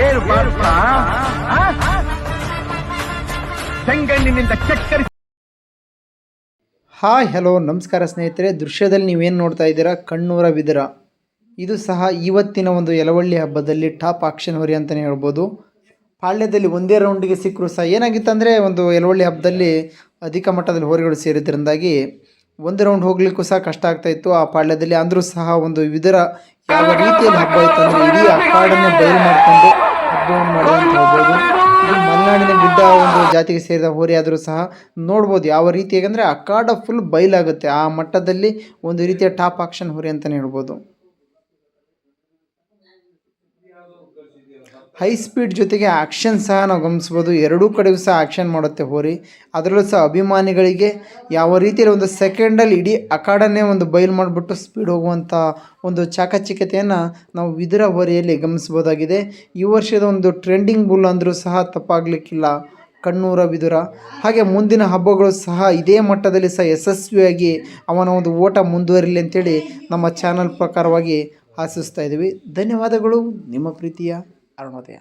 ಏನು ಪಾರ್ಥ ಚೆಂಗಣ್ಣಿನಿಂದ ಚಕ್ಕರಿ ಹಾಯ್ ಹಲೋ ನಮಸ್ಕಾರ ಸ್ನೇಹಿತರೆ. ದೃಶ್ಯದಲ್ಲಿ ನೀವೇನು ನೋಡ್ತಾ ಇದ್ದೀರಾ? ಕಣ್ಣೂರ ಬಿದರ. ಇದು ಸಹ ಇವತ್ತಿನ ಒಂದು ಯಲವಳ್ಳಿ ಹಬ್ಬದಲ್ಲಿ ಟಾಪ್ ಆಕ್ಷನ್ ಹೊರಿ ಅಂತಲೇ ಹೇಳ್ಬೋದು. ಪಾಳ್ಯದಲ್ಲಿ ಒಂದೇ ರೌಂಡಿಗೆ ಸಿಕ್ಕರೂ ಸಹ ಏನಾಗಿತ್ತಂದರೆ ಒಂದು ಯಲವಳ್ಳಿ ಹಬ್ಬದಲ್ಲಿ ಅಧಿಕ ಮಟ್ಟದಲ್ಲಿ ಹೋರಿಗಳು ಸೇರಿದ್ರಿಂದಾಗಿ ಒಂದು ರೌಂಡ್ ಹೋಗ್ಲಿಕ್ಕೂ ಸಹ ಕಷ್ಟ ಆಗ್ತಾ ಇತ್ತು. ಆ ಪಾಳ್ಯದಲ್ಲಿ ಅಂದರೂ ಸಹ ಒಂದು ವಿದರ ಯಾವ ರೀತಿಯಲ್ಲಿ ಹಬ್ಬ ಇತ್ತು ಅಂದರೆ ಇಡೀ ಕಾಡನ್ನು ಬಯಲು ಮಾಡಿಕೊಂಡು ಹಬ್ಬವನ್ನು ಮಾಡಿ ಅಂತ ಹೇಳ್ಬೋದು. ಇದು ಮಲೆನಾಡಿನ ಗುಡ್ಡ ಒಂದು ಜಾತಿಗೆ ಸೇರಿದ ಹೋರಿ ಆದರೂ ಸಹ ನೋಡ್ಬೋದು ಯಾವ ರೀತಿಯಾಗಿ ಆ ಕಾಡ ಫುಲ್ ಬಯಲಾಗುತ್ತೆ. ಆ ಮಟ್ಟದಲ್ಲಿ ಒಂದು ರೀತಿಯ ಟಾಪ್ ಆಕ್ಷನ್ ಹೋರಿ ಅಂತಲೇ ಹೇಳ್ಬೋದು. ಹೈ ಸ್ಪೀಡ್ ಜೊತೆಗೆ ಆ್ಯಕ್ಷನ್ ಸಹ ನಾವು ಗಮನಿಸ್ಬೋದು ಎರಡೂ ಕಡೆಗೂ ಸಹ ಆ್ಯಕ್ಷನ್ ಮಾಡುತ್ತೆ ಹೋರಿ. ಅದರಲ್ಲೂ ಸಹ ಅಭಿಮಾನಿಗಳಿಗೆ ಯಾವ ರೀತಿಯಲ್ಲಿ ಒಂದು ಸೆಕೆಂಡಲ್ಲಿ ಇಡೀ ಅಖಾಡನ್ನೇ ಒಂದು ಬಯಲು ಮಾಡಿಬಿಟ್ಟು ಸ್ಪೀಡ್ ಹೋಗುವಂಥ ಒಂದು ಚಾಕಚಕ್ಯತೆಯನ್ನು ನಾವು ವಿದುರ ಹೊರೆಯಲ್ಲಿ ಗಮನಿಸ್ಬೋದಾಗಿದೆ ಈ ವರ್ಷದ ಒಂದು ಟ್ರೆಂಡಿಂಗ್ ಬುಲ್ ಅಂದರೂ ಸಹ ತಪ್ಪಾಗಲಿಕ್ಕಿಲ್ಲ. ಕಣ್ಣೂರ ಬಿದುರ ಹಾಗೆ ಮುಂದಿನ ಹಬ್ಬಗಳು ಸಹ ಇದೇ ಮಟ್ಟದಲ್ಲಿ ಸಹ ಯಶಸ್ವಿಯಾಗಿ ಅವನ ಒಂದು ಓಟ ಮುಂದುವರಿಲಿ ಅಂತೇಳಿ ನಮ್ಮ ಚಾನಲ್ ಪ್ರಕಾರವಾಗಿ ಆಶಿಸ್ತಾ ಇದ್ದೀವಿ. ಧನ್ಯವಾದಗಳು. ನಿಮ್ಮ ಪ್ರೀತಿಯ ಅರುಣೋದಯ.